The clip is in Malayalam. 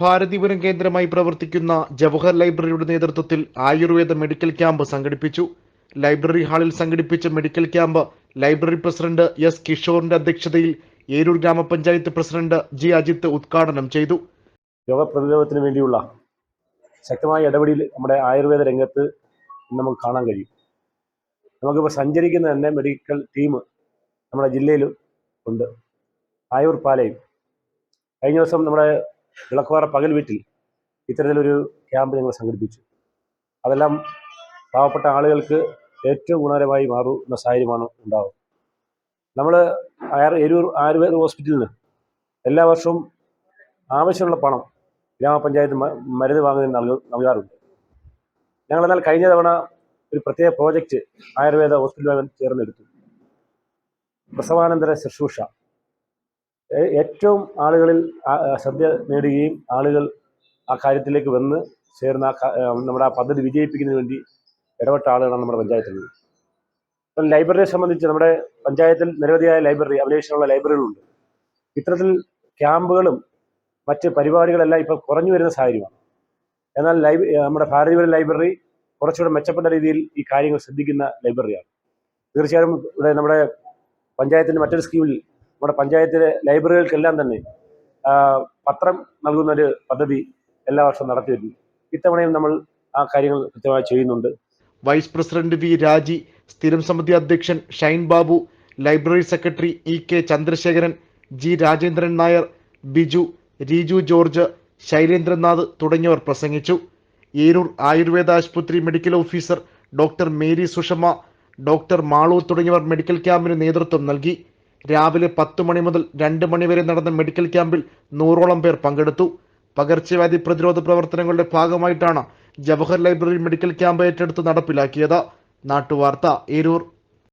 ഭാരതീപുരം കേന്ദ്രമായി പ്രവർത്തിക്കുന്ന ജവഹർ ലൈബ്രറിയുടെ നേതൃത്വത്തിൽ ആയുർവേദ മെഡിക്കൽ ക്യാമ്പ് സംഘടിപ്പിച്ചു. ലൈബ്രറി ഹാളിൽ സംഘടിപ്പിച്ച medical camp library president S കിഷോറിന്റെ അധ്യക്ഷതയിൽ ഏരൂർ ഗ്രാമപഞ്ചായത്ത് പ്രസിഡന്റ് ജി അജിത്ത് ഉദ്ഘാടനം ചെയ്തു. രോഗപ്രതിരോധത്തിന് വേണ്ടിയുള്ള ശക്തമായ ഇടപെടൽ നമ്മുടെ ആയുർവേദ രംഗത്ത് നമുക്ക് കാണാൻ കഴിയും. നമുക്കിപ്പോൾ സഞ്ചരിക്കുന്ന തന്നെ മെഡിക്കൽ ടീം നമ്മുടെ ജില്ലയിൽ ഉണ്ട്. ആയൂർ പാലയും കഴിഞ്ഞ ദിവസം നമ്മുടെ വിളക്കുപാറ പകൽ വീട്ടിൽ ഇത്തരത്തിലൊരു ക്യാമ്പ് ഞങ്ങൾ സംഘടിപ്പിച്ചു. അതെല്ലാം പാവപ്പെട്ട ആളുകൾക്ക് ഏറ്റവും ഗുണകരമായി മാറുന്ന സാഹചര്യമാണ് ഉണ്ടാവുക. നമ്മൾ എരൂർ ആയുർവേദ ഹോസ്പിറ്റലിന് എല്ലാ വർഷവും ആവശ്യമുള്ള പണം ഗ്രാമപഞ്ചായത്ത് മരുന്ന് വാങ്ങുന്നതിന് നൽക നൽകാറുണ്ട്. ഞങ്ങളെന്നാൽ കഴിഞ്ഞ തവണ ഒരു പ്രത്യേക പ്രോജക്റ്റ് ആയുർവേദ ഹോസ്പിറ്റലുമായി ചേർന്നെടുത്തു. പ്രസവാനന്തര ശുശ്രൂഷ. ഏറ്റവും ആളുകളിൽ ശ്രദ്ധ നേടുകയും ആളുകൾ ആ കാര്യത്തിലേക്ക് വന്ന് ചേർന്ന നമ്മുടെ ആ പദ്ധതി വിജയിപ്പിക്കുന്നതിന് വേണ്ടി ഇടപെട്ട ആളുകളാണ് നമ്മുടെ പഞ്ചായത്തിലുള്ളത് ഇപ്പം ലൈബ്രറിയെ സംബന്ധിച്ച് നമ്മുടെ പഞ്ചായത്തിൽ നിരവധിയായ ലൈബ്രറി അഭിലേഷനുള്ള ലൈബ്രറികളുണ്ട്. ഇത്തരത്തിൽ ക്യാമ്പുകളും മറ്റ് പരിപാടികളെല്ലാം ഇപ്പോൾ കുറഞ്ഞു വരുന്ന സാഹചര്യമാണ്. എന്നാൽ ലൈബ് നമ്മുടെ ഭാരതീയ ലൈബ്രറി കുറച്ചുകൂടെ മെച്ചപ്പെട്ട രീതിയിൽ ഈ കാര്യങ്ങൾ ശ്രദ്ധിക്കുന്ന ലൈബ്രറിയാണ്. തീർച്ചയായും ഇവിടെ നമ്മുടെ പഞ്ചായത്തിന്റെ മറ്റൊരു സ്കീമിൽ നമ്മുടെ പഞ്ചായത്തിലെ ലൈബ്രറികൾക്കെല്ലാം തന്നെ പത്രം നൽകുന്ന ഒരു പദ്ധതി എല്ലാ വർഷവും നടത്തി വരുന്നു ഇത്തവണയും നമ്മൾ ആ കാര്യങ്ങൾ കൃത്യമായി ചെയ്യുന്നുണ്ട്. വൈസ് പ്രസിഡന്റ് വി രാജി സ്ഥിരം സമിതി അധ്യക്ഷൻ Shine Babu library secretary E K Chandrasekharan G Rajendran Nair Biju Reeju George Shailendranath തുടങ്ങിയവർ പ്രസംഗിച്ചു. ഏരൂർ ആയുർവേദ ആശുപത്രി medical officer doctor Mary Sushama doctor Malu തുടങ്ങിയവർ മെഡിക്കൽ ക്യാമ്പിന് നേതൃത്വം നൽകി. രാവിലെ പത്ത് മണി മുതൽ രണ്ട് മണി വരെ നടന്ന മെഡിക്കൽ ക്യാമ്പിൽ നൂറോളം പേർ പങ്കെടുത്തു. പകർച്ചവ്യാധി പ്രതിരോധ പ്രവർത്തനങ്ങളുടെ ഭാഗമായിട്ടാണ് ജവഹർ ലൈബ്രറി മെഡിക്കൽ ക്യാമ്പ് ഏറ്റെടുത്ത് നടപ്പിലാക്കിയത്. നാട്ടുവാർത്ത ഏരൂർ.